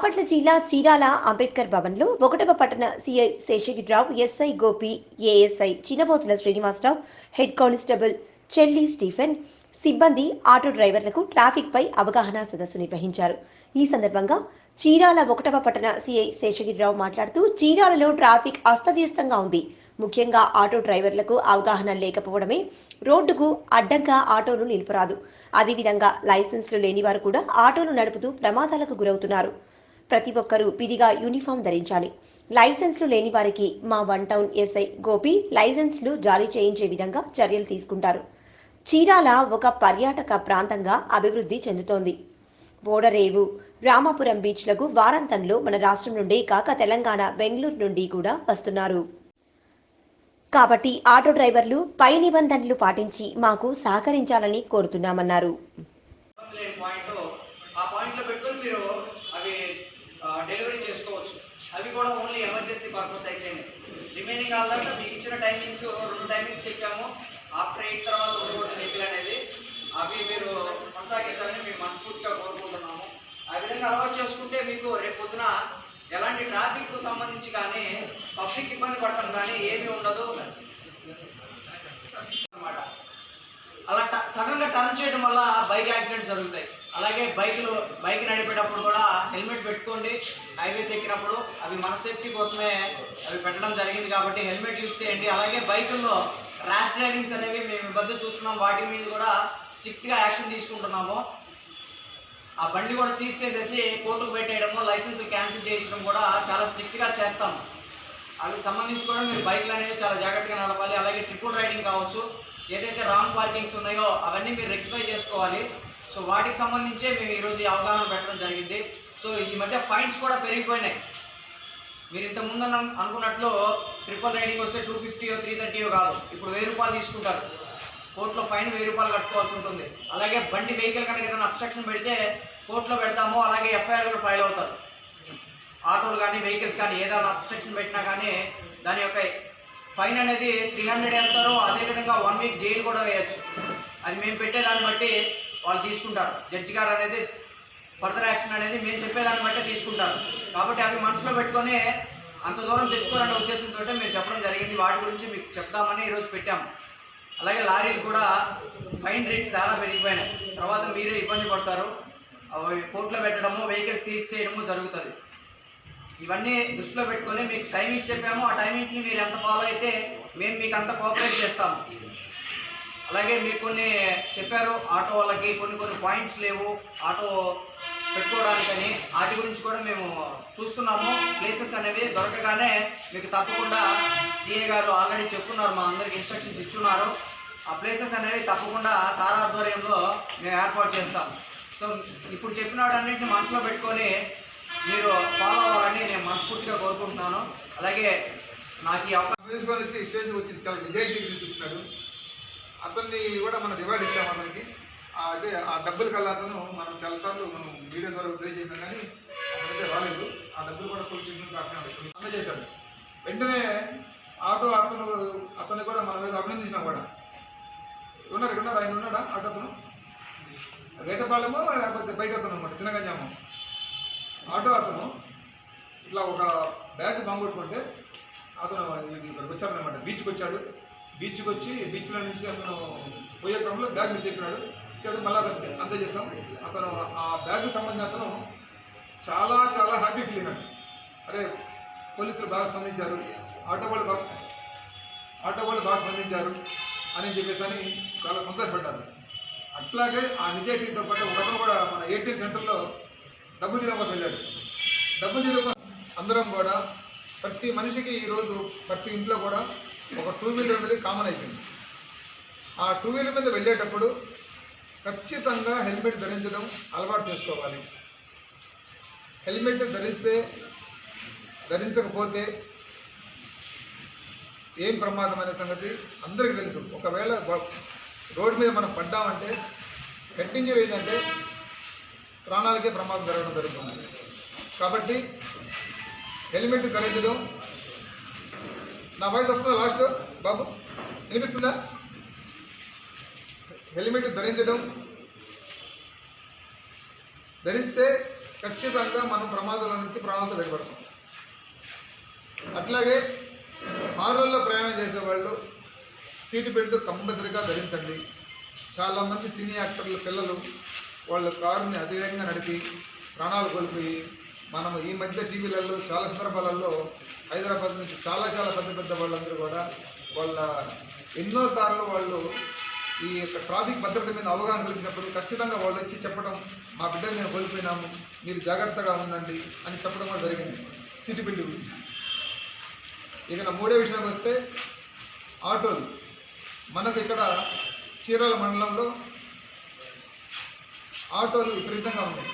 బాపట్ల జిల్లా చీరాల అంబేద్కర్ భవన్లో ఒకటవ పట్టణ CI Seshagirirao SI Gopi ASI Chinnabothula Srinivasarao head constable Chelli Stephen సిబ్బంది ఆటో డ్రైవర్లకు ట్రాఫిక్ పై అవగాహన సదస్సు నిర్వహించారు. ఈ సందర్భంగా చీరాల ఒకటవ పట్టణ సిఐ శేషగిరిరావు మాట్లాడుతూ చీరాలలో ట్రాఫిక్ అస్తవ్యస్తంగా ఉంది. ముఖ్యంగా ఆటో డ్రైవర్లకు అవగాహన లేకపోవడమే రోడ్డుకు అడ్డంగా ఆటోలు నిలుపరాదు. అదేవిధంగా లైసెన్స్లు లేని వారు కూడా ఆటోలు నడుపుతూ ప్రమాదాలకు గురవుతున్నారు. ప్రతి ఒక్కరూ విధిగా యూనిఫామ్ ధరించాలి. లైసెన్స్లు లేని వారికి మా one town S I Gopi లైసెన్స్లు జారీ చేయించే విధంగా చర్యలు తీసుకుంటారు. చీరాల ఒక పర్యాటక ప్రాంతంగా అభివృద్ధి చెందుతోంది. ఓడరేవు రామాపురం బీచ్లకు వారాంతంలో మన రాష్ట్రం నుండి కాక తెలంగాణ బెంగళూరు నుండి కూడా వస్తున్నారు. కాబట్టి ఆటో డ్రైవర్లు పై నిబంధనలు పాటించి మాకు సహకరించాలని కోరుతున్నామన్నారు ఇబ్బంది లేని పాయింట్ ఆ పాయింట్లో పెట్టుకొని మీరు అవి డెలివరీ చేసుకోవచ్చు అవి కూడా ఓన్లీ ఎమర్జెన్సీ పర్పస్ అయితేనే రిమైనింగ్ కావాలంటే మీకు ఇచ్చిన టైమింగ్స్ రెండు టైమింగ్స్ చెప్పాము. ఆఫ్టర్ ఎయిట్ తర్వాత ఉండకూడదు వెహికల్ అనేది అవి మీరు కొనసాగించాలని మేము మనస్ఫూర్తిగా కోరుకుంటున్నాము. ఆ విధంగా అలవాటు చేసుకుంటే మీకు రేపు పొద్దున ఎలాంటి ట్రాఫిక్ సంబంధించి కానీ పబ్లిక్ ఇబ్బంది పడటం కానీ ఏమీ ఉండదు. అన్నమాట. అలా సడన్గా టర్న్ చేయడం వల్ల బైక్ యాక్సిడెంట్స్ జరుగుతాయి. అలాగే బైక్లు బైక్ నడిపేటప్పుడు కూడా హెల్మెట్ పెట్టుకోండి. హైవేస్ ఎక్కినప్పుడు అవి మన సేఫ్టీ కోసమే అవి పెట్టడం జరిగింది కాబట్టి హెల్మెట్ యూస్ చేయండి. అలాగే బైకుల్లో ర్యాష్ డ్రైవింగ్స్ అనేవి మేము ఈ మధ్య చూస్తున్నాం. వాటి మీద కూడా స్ట్రిక్ట్గా యాక్షన్ తీసుకుంటున్నాము. ఆ బండి కూడా సీజ్ చేసేసి కోర్టుకు పెట్టేయడము లైసెన్స్ క్యాన్సిల్ చేయించడం కూడా చాలా స్ట్రిక్ట్గా చేస్తాం. అవి సంబంధించి కూడా మీరు బైక్లు అనేవి చాలా జాగ్రత్తగా నడపాలి. అలాగే ట్రిపుల్ రైడింగ్ కావచ్చు. ఏదైతే రాంగ్ పార్కింగ్స్ ఉన్నాయో అవన్నీ మీరు రెక్టిఫై చేసుకోవాలి. సో వాటికి సంబంధించే మేము ఈరోజు అవగాహన పెట్టడం జరిగింది. సో ఈ మధ్య ఫైన్స్ కూడా పెరిగిపోయినాయి. మీరు ఇంత ముందు అనుకున్నట్లు ట్రిపుల్ రైడింగ్ వస్తే టూ ఫిఫ్టీయో త్రీ థర్టీయో కాదు. ఇప్పుడు వెయ్యి రూపాయలు తీసుకుంటారు. కోర్టులో ఫైన్ వెయ్యి రూపాయలు కట్టుకోవాల్సి ఉంటుంది. అలాగే బండి వెహికల్ కనుక ఏదైనా అబ్స్ట్రక్షన్ పెడితే కోర్టులో పెడతాము. అలాగే ఎఫ్ఐఆర్ కూడా ఫైల్ అవుతారు. ఆటోలు కానీ వెహికల్స్ కానీ ఏదైనా అబ్స్ట్రక్షన్ పెట్టినా కానీ దాని యొక్క ఫైన్ అనేది త్రీ హండ్రెడ్ వేస్తారు. అదేవిధంగా వన్ వీక్ జైలు కూడా వేయచ్చు. అది మేము పెట్టే దాన్ని బట్టి వాళ్ళు తీసుకుంటారు. జడ్జి గారు అనేది ఫర్దర్ యాక్షన్ అనేది మేము చెప్పేదాన్ని బట్టే తీసుకుంటారు. కాబట్టి అవి మనసులో పెట్టుకొని అంత దూరం తెచ్చుకోవాలనే ఉద్దేశంతో మేము చెప్పడం జరిగింది. వాటి గురించి మీకు చెప్దామని ఈరోజు పెట్టాము. అలాగే లారీలు కూడా ఫైన్ రేట్స్ చాలా పెరిగిపోయినాయి. తర్వాత మీరే ఇబ్బంది పడతారు. కోర్టులో పెట్టడము వెహికల్ సీజ్ చేయడము జరుగుతుంది. ఇవన్నీ దృష్టిలో పెట్టుకొని మీకు టైమింగ్స్ చెప్పాము. ఆ టైమింగ్స్ని మీరు ఎంత ఫాలో అయితే మేము మీకు అంత కోఆపరేట్ చేస్తాము. అలాగే మీకు కొన్ని చెప్పారు ఆటో వాళ్ళకి కొన్ని కొన్ని పాయింట్స్ లేవు ఆటో పెట్టుకోవడానికని. వాటి గురించి కూడా మేము చూస్తున్నాము. ప్లేసెస్ అనేవి దొరకగానే మీకు తప్పకుండా సిఏ గారు ఆల్రెడీ చెప్పున్నారు మా అందరికి ఇన్స్ట్రక్షన్స్ ఇచ్చున్నారు. ఆ ప్లేసెస్ అనేవి తప్పకుండా సార్ ఆధ్వర్యంలో మేము ఏర్పాటు చేస్తాం. సో ఇప్పుడు చెప్పిన వాటన్నింటిని మనసులో పెట్టుకొని మీరు ఫాలో అవ్వాలని నేను మనస్ఫూర్తిగా కోరుకుంటున్నాను. అలాగే నాకు ఈ అవకాశం తీసుకొని వచ్చి స్టేజ్కి వచ్చి చాలా నిజాయితీ చూపించాడు అతన్ని కూడా మనం రివార్డ్ ఇచ్చాము అతనికి. అదే ఆ డబ్బుల కల్లా అతను మనం చాలాసార్లు మనం మీడియా ద్వారా ప్లే చేసాం కానీ అతనైతే రాలేదు. ఆ డబ్బులు కూడా పోలీస్ స్టేషన్ కాకుండా అందజేశాడు వెంటనే ఆటో అతను అతన్ని కూడా మనం ఏదో అభినందించినా కూడా. ఉన్నారు ఇక్కడ ఉన్నారు ఆయన ఉన్నాడా ఆటో అతను వేటపాళెమో లేకపోతే బయట అతను అనమాట చిన్నగంజాము. ఆటో అతను ఇట్లా ఒక బ్యాగ్ బాంగొట్టుకుంటే అతను ఇక్కడికి వచ్చాడనమాట బీచ్కి వచ్చాడు బీచ్కి వచ్చి బీచ్లో నుంచి అతను పోయే క్రమంలో బ్యాగ్ మిస్ అయిపోయాడు ఇచ్చాడు మళ్ళీ అతను అందజేస్తాం అతను ఆ బ్యాగ్ సంబంధించిన అతను చాలా చాలా హ్యాపీ ఫీల్ అయినాడు అరే పోలీసులు బాగా స్పందించారు. ఆటో వాళ్ళు బాగా ఆటో వాళ్ళు బాగా స్పందించారు అని చెప్పేసి అని చాలా సంతోషపడ్డారు. అట్లాగే ఆ నిజాయితీతో పాటు ఒక అతను కూడా మన ఏటీఎం సెంటర్లో డబ్బు తీయడం కోసం వెళ్ళాడు. డబ్బు తీయడం కోసం అందరం కూడా ప్రతి మనిషికి ఈరోజు ప్రతి ఇంట్లో కూడా ఒక టూ వీలర్ అనేది కామన్ అయిపోయింది. ఆ టూ వీలర్ మీద వెళ్ళేటప్పుడు ఖచ్చితంగా హెల్మెట్ ధరించడం అలవాటు చేసుకోవాలి. హెల్మెట్ ధరిస్తే ధరించకపోతే ఏం ప్రమాదం అనే సంగతి అందరికీ తెలుసు. ఒకవేళ రోడ్డు మీద మనం పడ్డామంటే హెడ్ ఇంజరీ ఏంటంటే ప్రాణాలకే ప్రమాదం జరగడం జరుగుతుంది. కాబట్టి హెల్మెట్ ధరించడం నా వాయిస్ వస్తుందా లాస్ట్ బాబు వినిపిస్తుందా? హెల్మెట్ ధరించడం. ధరిస్తే ఖచ్చితంగా మనం ప్రమాదాల నుంచి ప్రాణాలతో బయటపడతాం అట్లాగే కారుల్లో ప్రయాణం చేసే వాళ్ళు సీటు బెల్ట్ కంపల్సరిగా ధరించండి. చాలామంది సినీ యాక్టర్ల పిల్లలు వాళ్ళు కారుని అతివేగంగా నడిపి ప్రాణాలు కోల్పోయి మనం ఈ మధ్య టీవీలలో చాలా సందర్భాలలో హైదరాబాద్ నుంచి చాలా చాలా పెద్ద పెద్ద వాళ్ళందరూ కూడా వాళ్ళ ఎన్నోసార్లు వాళ్ళు ఈ యొక్క ట్రాఫిక్ భద్రత మీద అవగాహన కలిగినప్పుడు ఖచ్చితంగా వాళ్ళు వచ్చి చెప్పడం మా బిడ్డ మేము కోల్పోయినాము మీరు జాగ్రత్తగా ఉండండి అని చెప్పడం కూడా జరిగింది. సిటీ బిల్డింగ్ గురించి. ఇక నా మూడో విషయం వస్తే ఆటోలు. మనకు ఇక్కడ చీరాల మండలంలో ఆటోలు విపరీతంగా ఉన్నాయి.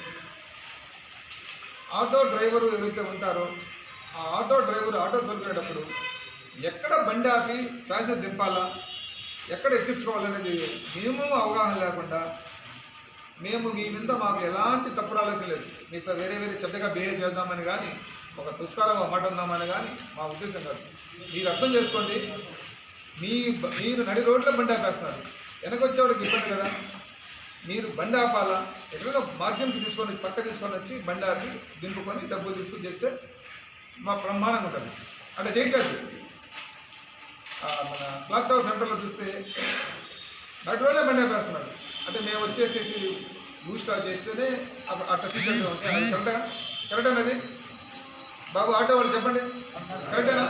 ఆటో డ్రైవరు ఎవరైతే ఉంటారో ఆ ఆటో డ్రైవర్ ఆటో తొలిపేటప్పుడు ఎక్కడ బండి ఆపి ప్యాసేజ్ దింపాలా? ఎక్కడ ఎక్కించుకోవాలనేది మేము అవగాహన లేకుండా మేము మీ మీద మాకు ఎలాంటి తప్పుడు ఆలోచన లేదు. మీతో వేరే వేరే చెడ్డగా బిహేవ్ చేద్దామని కానీ ఒక దుష్కారం ఒక మాట ఉందామని కానీ మా ఉద్దేశం కాదు. మీరు అర్థం చేసుకోండి మీ మీరు నడి రోడ్లో బండి ఆపేస్తున్నారు. వెనకొచ్చేవాడికి ఇబ్బంది కదా? మీరు బండి ఆపాలా? ఎక్కడైనా మార్గంకి తీసుకొని పక్క తీసుకొని వచ్చి బండి ఆపి దింపుకొని డబ్బులు తీసుకుని చేస్తే మా బ్రహ్మాండంగా ఉంటుంది. అంటే చేయట్లేదు మన క్లాక్ టవర్ సెంటర్లో చూస్తే నటు రోజులే బండి ఆపేస్తున్నారు అంటే మేము వచ్చేసేసి యూ స్టార్ చేస్తేనే అప్పుడు అట్లా తీసుకెళ్తాం కరెక్టా? కరెక్ట్ అన్నది? బాబు ఆటో వాళ్ళు చెప్పండి. కరెక్టేనా?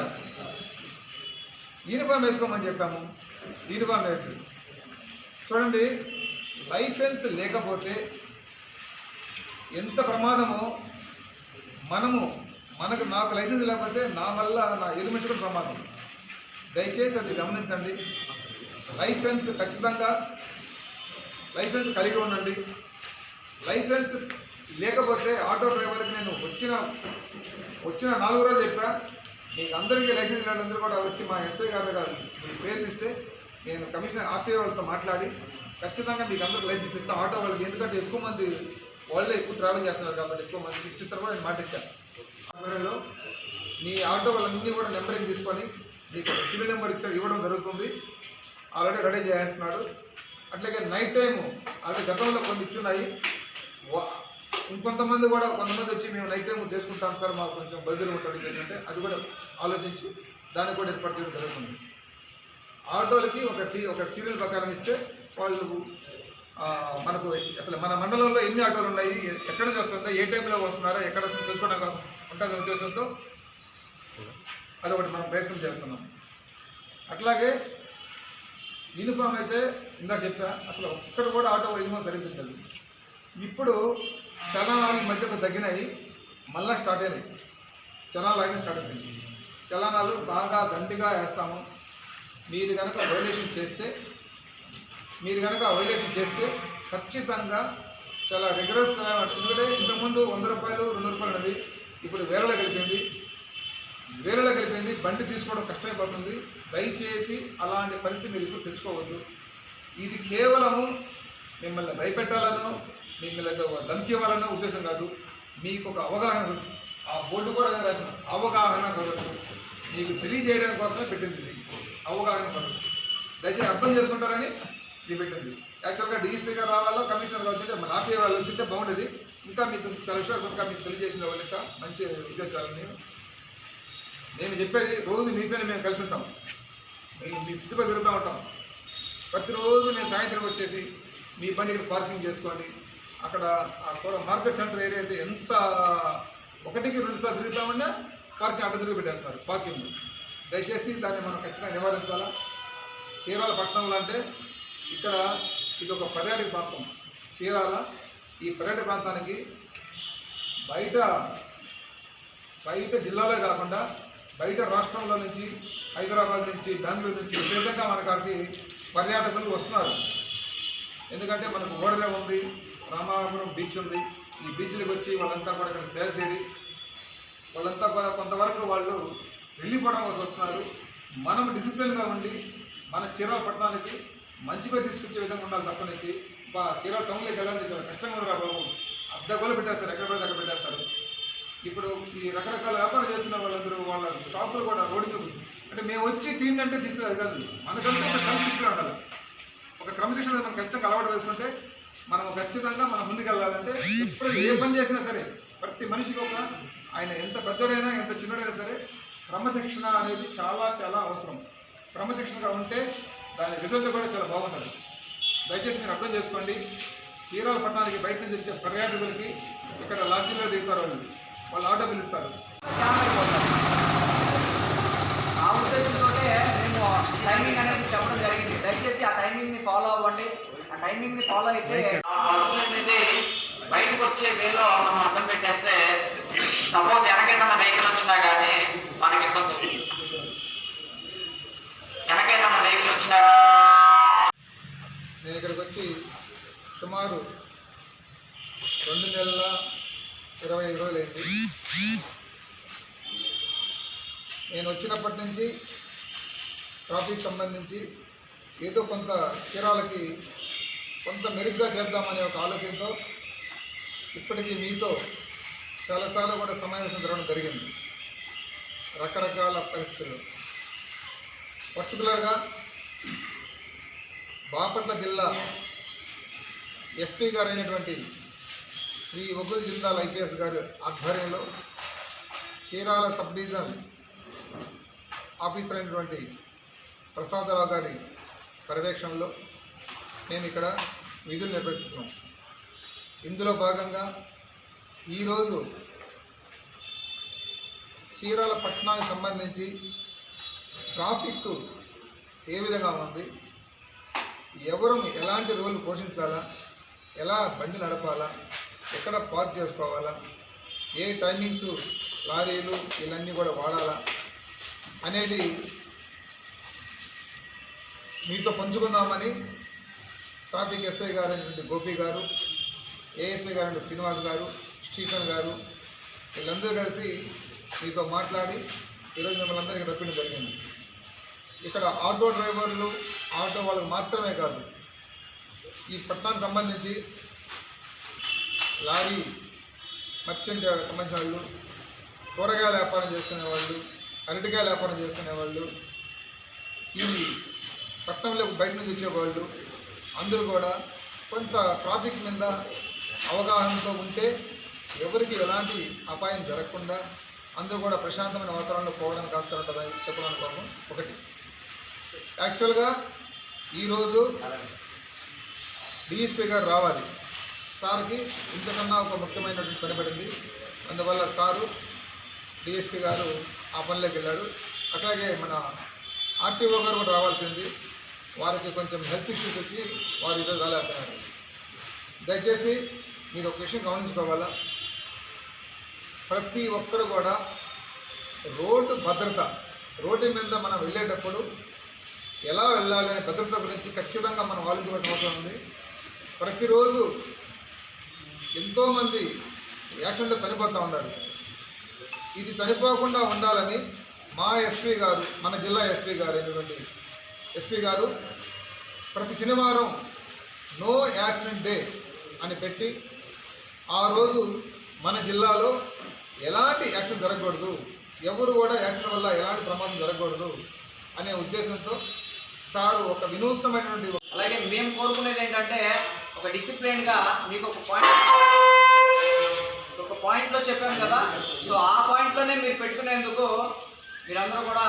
యూనిఫామ్ వేసుకోమని చెప్పాము. యూనిఫామ్ వేసి చూడండి లైసెన్స్ లేకపోతే ఎంత ప్రమాదమో మనము మనకు నాకు లైసెన్స్ లేకపోతే నా వల్ల నా ఎలిమెంట్ కూడా ప్రమాదం. దయచేసి అది గమనించండి. లైసెన్స్ ఖచ్చితంగా లైసెన్స్ కలిగి ఉండండి. లైసెన్స్ లేకపోతే ఆటో డ్రైవర్కి నేను వచ్చిన వచ్చిన నాలుగు రోజులు చెప్పా. మీకు అందరికీ లైసెన్స్ లేనందరూ కూడా వచ్చి మా ఎస్ఐ గారి దగ్గర మీ పేర్లు ఇస్తే నేను కమిషన్ ఆర్టీఓ వాళ్ళతో మాట్లాడి ఖచ్చితంగా మీకు అందరికి లైసెన్స్ ఇస్తాను ఆటో వాళ్ళకి ఎందుకంటే ఎక్కువ మంది వాళ్ళే ఎక్కువ ట్రావెల్ చేస్తున్నారు కాబట్టి ఎక్కువ మంది ఇచ్చిస్తారు కూడా నేను మాట త్వరలో మీ ఆటో వాళ్ళన్నీ కూడా నెంబరింగ్ తీసుకొని మీకు సివిల్ నెంబర్ ఇచ్చాడు ఇవ్వడం జరుగుతుంది. ఆల్రెడీ రెడీ చేస్తున్నాడు. అట్లాగే నైట్ టైము ఆల్రెడీ గతంలో కొన్ని ఇచ్చున్నాయి. వా- ఇంకొంతమంది కూడా కొంతమంది వచ్చి మేము నైట్ టైం చేసుకుంటాం సార్ మాకు కొంచెం బదిలీ ఉంటుంది ఏంటంటే అది కూడా ఆలోచించి దాన్ని కూడా ఏర్పాటు చేయడం జరుగుతుంది. ఆటోలకి ఒక సీ ఒక సీరియల్ ప్రకారం ఇస్తే వాళ్ళు మనకు అసలు మన మండలంలో ఎన్ని ఆటోలు ఉన్నాయి? ఎక్కడ నుంచి వస్తుందో ఏ టైంలో వస్తున్నారో? ఎక్కడ వస్తుందో తెలుసుకోవడానికి ఉంటుందనే ఉద్దేశంతో అదొకటి మనం ప్రయత్నం చేస్తున్నాం. అట్లాగే యూనిఫామ్ అయితే ఇందాక చెప్పా అసలు ఒక్కడు కూడా ఆటో యూనిఫామ్ ధరించలేదు ఇప్పుడు చలనాలు ఈ తగ్గినాయి మళ్ళీ స్టార్ట్ అయినాయి. చలనాలు అయినా స్టార్ట్ అయినాయి. చలనాలు బాగా దండిగా వేస్తాము. మీరు కనుక వైలేషన్ చేస్తే మీరు కనుక వైలేషన్ చేస్తే ఖచ్చితంగా చాలా రిగరస్ ఎందుకంటే ఇంతకుముందు వంద రూపాయలు రెండు రూపాయలు ఉన్నది. ఇప్పుడు వేలలో కలిపింది. వేలలో కలిపింది. బండి తీసుకోవడం కష్టమైపోతుంది. దయచేసి అలాంటి పరిస్థితి మీరు ఇప్పుడు తెచ్చుకోవద్దు. ఇది కేవలము మిమ్మల్ని భయపెట్టాలనో మిమ్మల్ని ఏదో ధమ్కి ఇవ్వాలనో ఉద్దేశం కాదు. మీకు ఒక అవగాహన ఆ బోర్డు కూడా నేను రాసిన అవగాహన సదస్సు మీకు తెలియజేయడానికి కోసమే పెట్టింది. అవగాహన సదస్సు దయచేసి అర్థం చేసుకుంటారని లిమిట్ ఉంది యాక్చువల్గా డీజీపీగా రావాలో కమిషనర్ వచ్చింటే మన ఆర్టీఐ వాళ్ళు వచ్చింటే బాగుండేది. ఇంకా మీకు చాలా కనుక మీకు తెలియజేసిన వాళ్ళు ఇంకా మంచి ఉద్దేశాలు నేను నేను చెప్పేది రోజు మీతోనే మేము కలిసి ఉంటాం. మేము మీ చుట్టుపక్కల తిరుగుతూ ఉంటాం. ప్రతిరోజు నేను సాయంత్రం వచ్చేసి మీ బండి పార్కింగ్ చేసుకోండి అక్కడ ఆ మార్కెట్ సెంటర్ ఏరియా అయితే ఎంత ఒకటికి రెండు సార్లు తిరుగుతామన్నా పార్కింగ్ అడ్డ తిరిగి పెట్టేస్తారు. పార్కింగ్ దయచేసి దాన్ని మనం ఖచ్చితంగా నివారించాలా? చీరాల పట్టణంలో అంటే ఇక్కడ ఇది ఒక పర్యాటక ప్రాంతం. చీరాల ఈ పర్యాటక ప్రాంతానికి బయట బయట జిల్లాలో కాకుండా బయట రాష్ట్రంలో నుంచి హైదరాబాద్ నుంచి బెంగళూరు నుంచి విధంగా మనకాడికి పర్యాటకులు వస్తున్నారు. ఎందుకంటే మనకు ఓడరే ఉంది రామాపురం బీచ్ ఉంది. ఈ బీచ్లకు వచ్చి వాళ్ళంతా కూడా ఇక్కడ సేల్ చేరి వాళ్ళంతా కూడా కొంతవరకు వాళ్ళు వెళ్ళిపోవడం వస్తున్నారు. మనం డిసిప్లిన్గా ఉండి మన చీరాల పట్టణానికి మంచిగా తీసుకొచ్చే విధంగా ఉండాలి తప్పనేసి. బా చీరాల టౌన్లోకి వెళ్ళాలని చాలా కష్టంగా ఉన్నారు బాబు. అర్ధ గోలు పెట్టేస్తారు ఎక్కడ పడితే అక్కడ పెట్టేస్తారు. ఇప్పుడు ఈ రకరకాల వ్యాపారం చేస్తున్న వాళ్ళందరూ వాళ్ళ షాపులు కూడా రోడ్డు అంటే మేము వచ్చి తిండి అంటే అది కాదు. మనకంటే ఒక క్రమశిక్షణ ఉండాలి. ఒక క్రమశిక్షణ మనం ఖచ్చితంగా అలవాటు వేసుకుంటే మనం ఖచ్చితంగా మనం ముందుకు వెళ్ళాలంటే ఎప్పుడు ఏ పని చేసినా సరే ప్రతి మనిషికి ఒక ఆయన ఎంత పెద్దడైనా ఎంత చిన్నడైనా సరే క్రమశిక్షణ అనేది చాలా చాలా అవసరం. క్రమశిక్షణగా ఉంటే దాని రిజల్ట్ కూడా చాలా బాగుంటుంది. దయచేసి మీరు అర్థం చేసుకోండి. చీరాల పట్టణానికి బయట నుంచి వచ్చే పర్యాటకులకి ఇక్కడ లాడ్జీలో దిగుతారు వాళ్ళు. వాళ్ళు ఆటో పిలుస్తారు ఆ ఉద్దేశంతో మేము టైమింగ్ అనేది చెప్పడం జరిగింది. దయచేసి ఆ టైమింగ్ని ఫాలో అవ్వండి. ఆ టైమింగ్ని ఫాలో అయితే బస్సులు అనేది బయటకు వచ్చే వేలో మనం అర్థం పెట్టేస్తే సపోజ్ వెనకైనా వెహికల్ వచ్చినా కానీ మనకి ఇబ్బంది ఉంది. వెనకైనా వెహికల్ నేను ఇక్కడికి వచ్చి సుమారు రెండు నెలల ఇరవై ఐదు రోజులైంది. నేను వచ్చినప్పటి నుంచి ట్రాఫిక్ సంబంధించి ఏదో కొంత చీరాలకి కొంత మెరుగ్గా చేద్దామనే ఒక ఆలోచనతో ఇప్పటికీ మీతో చాలాసార్లు కూడా సమావేశం జరగడం జరిగింది. రకరకాల పరిస్థితులు. పర్టికులర్గా బాపట్ల జిల్లా ఎస్పీ గారు అయినటువంటి శ్రీ ఒగ్గుల జిల్లాల ఐపీఎస్ గారి ఆధ్వర్యంలో చీరాల సబ్ డివిజన్ ఆఫీసర్ అయినటువంటి ప్రసాదరావు గారి పర్యవేక్షణలో మేము ఇక్కడ విధులు నిర్వహిస్తున్నాం. ఇందులో భాగంగా ఈరోజు చీరాల పట్టణానికి సంబంధించి ట్రాఫిక్ ఏ విధంగా ఉంది? ఎవరు ఎలాంటి రోల్ పోషించాలా? ఎలా బండి నడపాలా? ఎక్కడ పార్క్ చేసుకోవాలా? ఏ టైమింగ్స్ లారీలు ఇవన్నీ కూడా వాడాలా? అనేది మీతో పంచుకుందామని ట్రాఫిక్ ఎస్ఐ గారు అయినటువంటి గోపి గారు ఏఎస్ఐ గారు అంటే శ్రీనివాస్ గారు స్టీఫెన్ గారు వీళ్ళందరూ కలిసి మీతో మాట్లాడి ఈరోజు మిమ్మల్ని అందరికీ రప్పించడం జరిగింది. ఇక్కడ ఆటో డ్రైవర్లు ఆటో వాళ్ళకు మాత్రమే కాదు ఈ పట్టణానికి సంబంధించి లారీ మర్చెంట్ సంబంధించిన వాళ్ళు కూరగాయల వ్యాపారం చేసుకునే వాళ్ళు అరటికాయల వ్యాపారం చేసుకునే వాళ్ళు ఈ పట్టణంలో బయట నుంచి వచ్చేవాళ్ళు అందరూ కూడా కొంత ట్రాఫిక్ మీద అవగాహనతో ఉంటే ఎవరికి ఎలాంటి అపాయం జరగకుండా అందరూ కూడా ప్రశాంతమైన వాతావరణంలో పోవడానికి ఆస్కారం ఉంటుందని చెప్పడానికి ఒకటి. యాక్చువల్గా ఈరోజు డిఎస్పీ గారు రావాలి. సార్కి ఇంతకన్నా ఒక ముఖ్యమైనటువంటి పని పడింది. అందువల్ల సారు డిఎస్పీ గారు ఆ పనిలోకి వెళ్ళాడు. అట్లాగే మన ఆర్టీఓ గారు కూడా రావాల్సింది. వారికి కొంచెం హెల్త్ ఇష్యూస్ వచ్చి వారు ఈరోజు రాలేకపోయినారు దయచేసి మీరు ఒక విషయం గమనించుకోవాలా? ప్రతి ఒక్కరు కూడా రోడ్డు భద్రత రోడ్డు మీద మనం వెళ్ళేటప్పుడు ఎలా వెళ్ళాలి అనే భద్రత గురించి ఖచ్చితంగా మనం ఆలోచించవలసిన అవసరం ఉంది. ప్రతిరోజు ఎంతోమంది యాక్సిడెంట్లో చనిపోతూ ఉన్నారు. ఇది చనిపోకుండా ఉండాలని మా ఎస్పీ గారు మన జిల్లా ఎస్పీ గారు అయినటువంటి ఎస్పీ గారు ప్రతి శనివారం నో యాక్సిడెంట్ డే అని పెట్టి ఆ రోజు మన జిల్లాలో ఎలాంటి యాక్సిడెంట్ జరగకూడదు ఎవరు కూడా యాక్సిడెంట్ వల్ల ఎలాంటి ప్రమాదం జరగకూడదు అనే ఉద్దేశంతో సారు ఒక వినూత్నమైనటువంటి అలాగే మేము కోరుకునేది ఏంటంటే ఒక డిసిప్లిన్గా మీకు ఒక పాయింట్ ఒక పాయింట్లో చెప్పాను కదా. సో ఆ పాయింట్లోనే మీరు పెట్టుకునేందుకు మీరందరూ కూడా